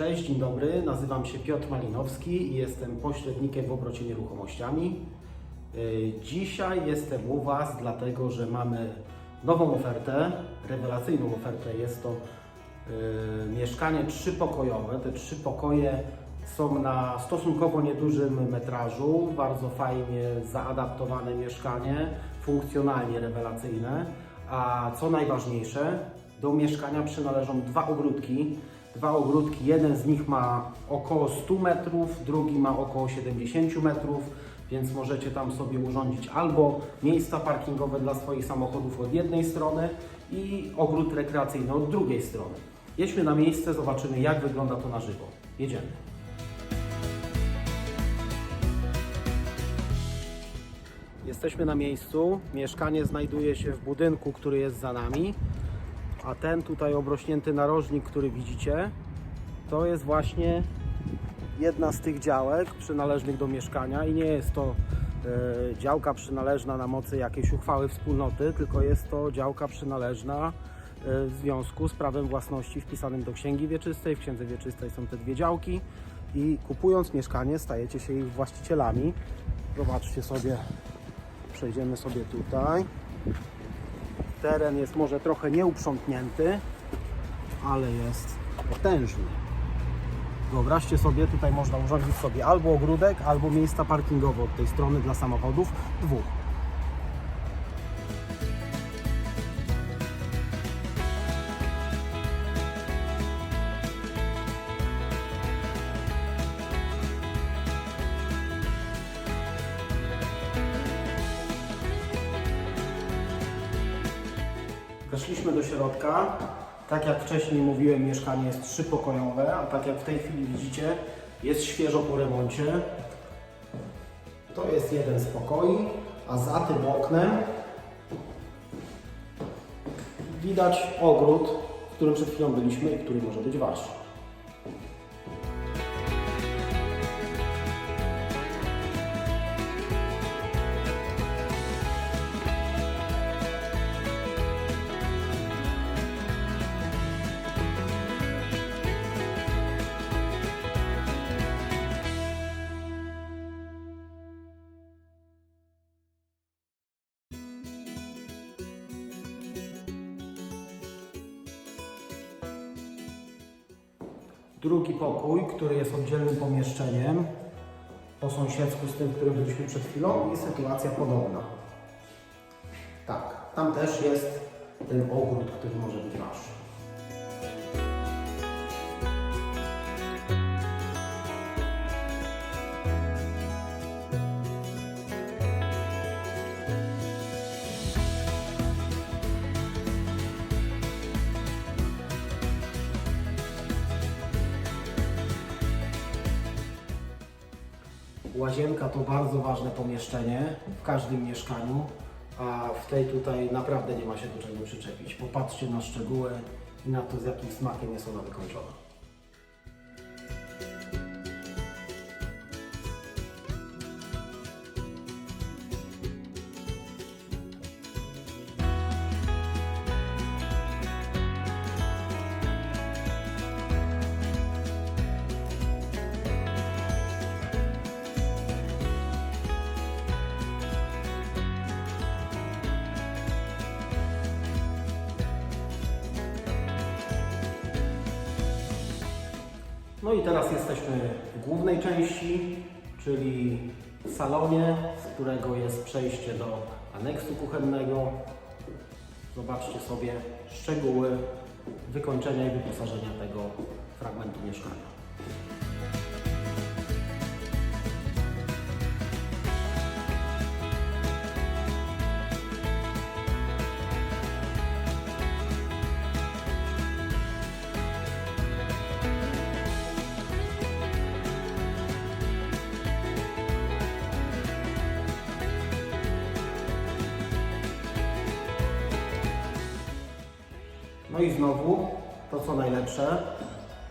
Cześć, dzień dobry. Nazywam się Piotr Malinowski i jestem pośrednikiem w obrocie nieruchomościami. Yy, Dzisiaj jestem u Was, dlatego że mamy nową ofertę, rewelacyjną ofertę. Jest to yy, mieszkanie trzypokojowe. Te trzy pokoje są na stosunkowo niedużym metrażu, bardzo fajnie zaadaptowane mieszkanie, funkcjonalnie rewelacyjne. A co najważniejsze, do mieszkania przynależą dwa ogródki. Dwa ogródki, jeden z nich ma około 100 metrów, drugi ma około 70 metrów, więc możecie tam sobie urządzić albo miejsca parkingowe dla swoich samochodów od jednej strony i ogród rekreacyjny od drugiej strony. Jedźmy na miejsce, zobaczymy jak wygląda to na żywo. Jedziemy. Jesteśmy na miejscu. Mieszkanie znajduje się w budynku, który jest za nami. A ten tutaj obrośnięty narożnik, który widzicie, to jest właśnie jedna z tych działek przynależnych do mieszkania i nie jest to e, działka przynależna na mocy jakiejś uchwały wspólnoty, tylko jest to działka przynależna e, w związku z prawem własności wpisanym do księgi wieczystej. W księdze wieczystej są te dwie działki i kupując mieszkanie stajecie się ich właścicielami. Zobaczcie sobie, przejdziemy sobie tutaj. Teren jest może trochę nieuprzątnięty, ale jest potężny. Wyobraźcie sobie, tutaj można urządzić sobie albo ogródek, albo miejsca parkingowe od tej strony dla samochodów, dwóch. Weszliśmy do środka. Tak jak wcześniej mówiłem, mieszkanie jest trzypokojowe, a tak jak w tej chwili widzicie, jest świeżo po remoncie. To jest jeden z pokoi, a za tym oknem widać ogród, w którym przed chwilą byliśmy i który może być wasz. Drugi pokój, który jest oddzielnym pomieszczeniem, po sąsiedzku z tym, którym byliśmy przed chwilą i sytuacja podobna. Tak, tam też jest ten ogród, który może być wasz. Łazienka to bardzo ważne pomieszczenie w każdym mieszkaniu, a w tej tutaj naprawdę nie ma się do czego przyczepić. Popatrzcie na szczegóły i na to, z jakim smakiem jest ona wykończona. No i teraz jesteśmy w głównej części, czyli w salonie, z którego jest przejście do aneksu kuchennego. Zobaczcie sobie szczegóły wykończenia i wyposażenia tego fragmentu mieszkania. No i znowu to co najlepsze,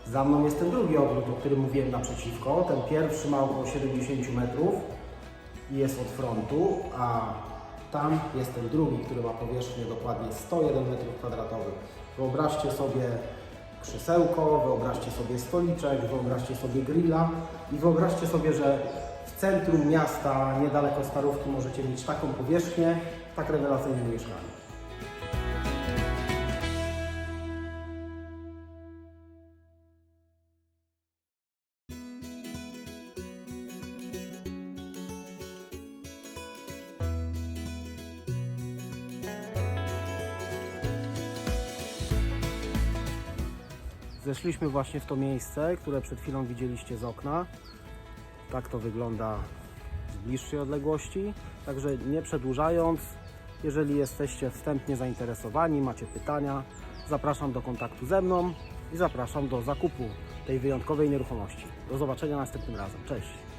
za mną jest ten drugi ogród, o którym mówiłem naprzeciwko. Ten pierwszy ma około 70 metrów i jest od frontu, a tam jest ten drugi, który ma powierzchnię dokładnie 101 metrów kwadratowych. Wyobraźcie sobie krzesełko, wyobraźcie sobie stoliczek, wyobraźcie sobie grilla i wyobraźcie sobie, że w centrum miasta, niedaleko Starówki możecie mieć taką powierzchnię, tak rewelacyjne mieszkanie. Zeszliśmy właśnie w to miejsce, które przed chwilą widzieliście z okna. Tak to wygląda z bliższej odległości. Także nie przedłużając, jeżeli jesteście wstępnie zainteresowani, macie pytania, zapraszam do kontaktu ze mną i zapraszam do zakupu tej wyjątkowej nieruchomości. Do zobaczenia następnym razem. Cześć!